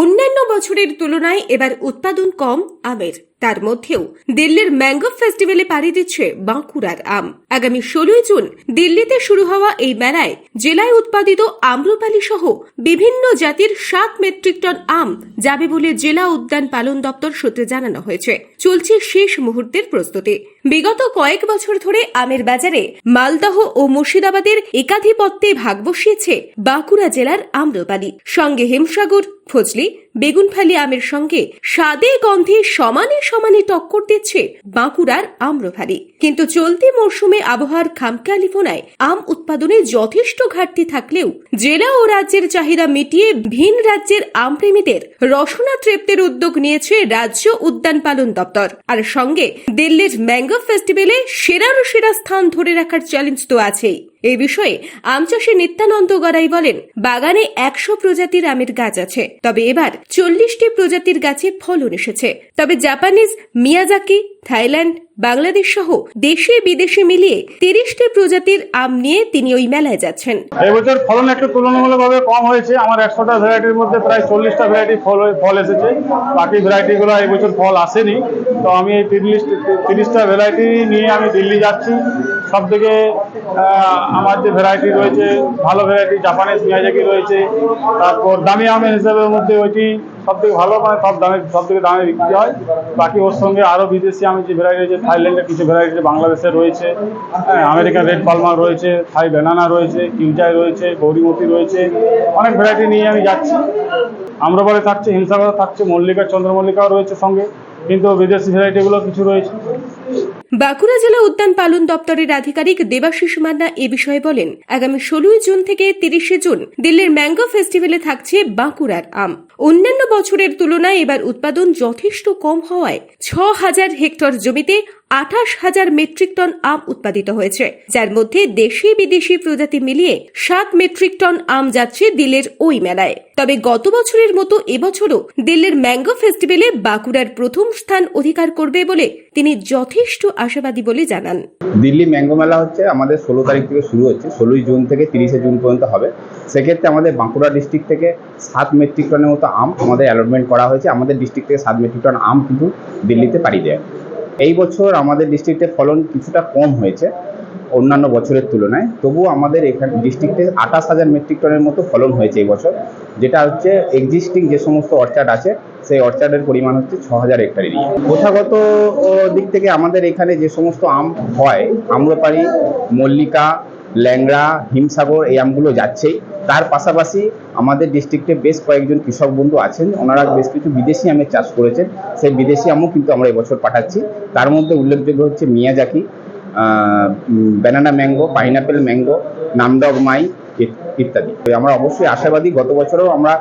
অন্যান্য বছরের তুলনায় এবার উৎপাদন কম আমের। তার মধ্যেও দিল্লির ম্যাঙ্গো ফেস্টিভ্যালে পাড়ি দিচ্ছে বাঁকুড়ার আম। আগামী ষোলোই জুন দিল্লিতে শুরু হওয়া এই মেলায় জেলায় উৎপাদিত আম্রপালি সহ বিভিন্ন জাতির সাত মেট্রিক টন আম যাবে বলে জেলা উদ্যান পালন দপ্তর সূত্রে জানানো হয়েছে। চলছে শেষ মুহূর্তের প্রস্তুতি। বিগত কয়েক বছর ধরে আমের বাজারে মালদহ ও মুর্শিদাবাদের একাধিপত্যে ভাগ বসিয়েছে বাঁকুড়া জেলার আম্রপালি। সঙ্গে হিমসাগর, ফজলি, বেগুনফালি আমের সঙ্গে স্বাদে গন্ধে সমানে সমানে টক্কর দিচ্ছে বাঁকুড়ার আম্রভারি কিন্তু চলতি মরশুমে আবহাওয়ার খামখেয়ালিপনায় আম উৎপাদনে যথেষ্ট ঘাটতি থাকলেও জেলা ও রাজ্যের চাহিদা মিটিয়ে ভিন রাজ্যের আমপ্রেমীদের রসনা তৃপ্তির উদ্যোগ নিয়েছে রাজ্য উদ্যান পালন দপ্তর। আর সঙ্গে দিল্লির ম্যাঙ্গো ফেস্টিভ্যালে সেরার সেরা স্থান ধরে রাখার চ্যালেঞ্জ তো আছেই। এই বিষয়ে আম চাষী নিত্যানন্দ গড়াই বলেন, বাগানে একশো প্রজাতির আমের গাছ আছে, তবে এবার চল্লিশটি প্রজাতির গাছে ফলন এসেছে। তবে জাপানিজ মিয়াজাকি, থাইল্যান্ড, বাংলাদেশ সহ দেশে বিদেশে মিলিয়ে তিরিশটি প্রজাতির আম নিয়ে তিনি ওই মেলায় যাচ্ছেন। এবছর ফলন একটু তুলনামূলকভাবে কম হয়েছে। আমার একশোটা ভ্যারাইটির মধ্যে প্রায় চল্লিশটা ভ্যারাইটি ফল ফল এসেছে। বাকি ভ্যারাইটিগুলো এবছর ফল আসেনি। তো আমি এই তিরিশ তিরিশটা ভ্যারাইটি নিয়ে আমি দিল্লি যাচ্ছি। সব থেকে আমার যে ভ্যারাইটি রয়েছে, ভালো ভ্যারাইটি জাপানিজ মিয়াজাকি রয়েছে, তারপর দামি আমের হিসাবের মধ্যে ওইটি সব থেকে ভালো মানে সব দামে সব থেকে দামে বিক্রি হয়। বাকি ওর সঙ্গে আরও বিদেশি আমি যে ভ্যারাইটি রয়েছে, থাইল্যান্ডের কিছু ভ্যারাইটি বাংলাদেশের রয়েছে আমেরিকান রেড পালমার রয়েছে থাই ব্যানানা রয়েছে কিউচাই রয়েছে, গৌরীমতি রয়েছে, অনেক ভ্যারাইটি নিয়ে আমি যাচ্ছি। আম্রপালি থাকছে, হিমসাগর থাকছে, মল্লিকা, চন্দ্রমল্লিকাও রয়েছে সঙ্গে, কিন্তু বিদেশি ভ্যারাইটিগুলো কিছু রয়েছে। বাঁকুড়া জেলা উদ্যান পালন দপ্তরের আধিকারিক দেবাশিস মান্না এ বিষয়ে বলেন, আগামী ষোলোই জুন থেকে তিরিশে জুন দিল্লির ম্যাঙ্গো ফেস্টিভ্যালে থাকছে বাঁকুড়ার আম। অন্যান্য বছরের তুলনায় এবার উৎপাদন যথেষ্ট কম হওয়ায় ছ হাজার হেক্টর জমিতে আঠাশ হাজার মেট্রিক টন আম উৎপাদিত হয়েছে, যার মধ্যে দেশি বিদেশি প্রজাতি মিলিয়ে সাত মেট্রিক টন আম যাচ্ছে দিল্লির ওই মেলায়। তবে গত বছরের মতো এবছরও দিল্লির ম্যাঙ্গো ফেস্টিভ্যালে বাঁকুড়ার প্রথম স্থান অধিকার করবে বলে তিনি যথেষ্ট আশাবাদী বলে জানান। দিল্লি ম্যাঙ্গো মেলা হচ্ছে আমাদের ষোলো তারিখ থেকে শুরু হচ্ছে, ষোলোই জুন থেকে তিরিশে জুন পর্যন্ত হবে। সেক্ষেত্রে আমাদের বাঁকুড়া ডিস্ট্রিক্ট থেকে সাত মেট্রিক টনের মতো আম আমাদের অ্যালটমেন্ট করা হয়েছে। আমাদের ডিস্ট্রিক্ট থেকে সাত মেট্রিক টন আম কিন্তু দিল্লিতে পাড়ি দেয়। এই বছর আমাদের ডিস্ট্রিক্টে ফলন কিছুটা কম হয়েছে, অন্যান্য বছরের তুলনায়। তবুও আমাদের এখানে ডিস্ট্রিক্টে আঠাশ হাজার মেট্রিক টনের মতো ফলন হয়েছে এই বছর, যেটা হচ্ছে এক্সিস্টিং যে সমস্ত অর্চার্ড আছে, সেই অর্চার্ডের পরিমাণ হচ্ছে ছ হাজার হেক্টর এরিয়া প্রথাগত দিক থেকে আমাদের এখানে যে সমস্ত আম হয় আম্রপাড়ি মল্লিকা, ল্যাংড়া, হিমসাগর, এই আমগুলো যাচ্ছেই। তার পাশাপাশি আমাদের ডিস্ট্রিক্টে বেশ কয়েকজন কৃষক বন্ধু আছেন। ওনারা বেশ কিছু বিদেশি আমের চাষ করেছেন। সেই বিদেশি আমও কিন্তু আমরা এবছর পাঠাচ্ছি। তার মধ্যে উল্লেখযোগ্য হচ্ছে Miyazaki banana mango pineapple mango Nam Dok Mai ইত্যাদি। আমরা অবশ্যই আশাবাদী, গত বছরও আমরা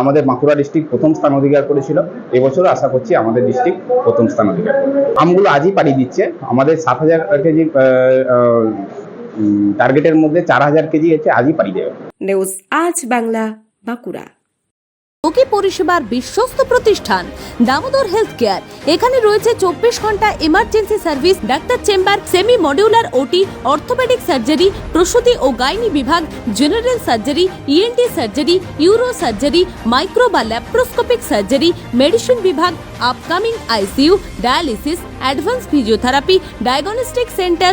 আমাদের বাঁকুড়া ডিস্ট্রিক্ট প্রথম স্থান অধিকার করেছিল। এবছরও আশা করছি আমাদের ডিস্ট্রিক্ট প্রথম স্থান অধিকার আমগুলো আজই পাড়ি দিচ্ছে। আমাদের সাত হাজার কেজি টার্গেটের মধ্যে চার হাজার কেজি হচ্ছে আজই পাড়ি দেবে। নিউজ আজ বাংলা বাঁকুড়া। রোগী পরিষেবার বিশ্বস্ত প্রতিষ্ঠান দামোদর হেলথ কেয়ার এখানে রয়েছে চব্বিশ ঘণ্টা emergency service doctor chamber semi modular OT orthopaedic surgery প্রসূতি ও গাইনি বিভাগ general surgery ENT surgery uro surgery micro বা ল্যাপ্রোস্কোপিক সার্জারি মেডিসিন বিভাগ upcoming ICU dialysis advance physiotherapy diagnostic centre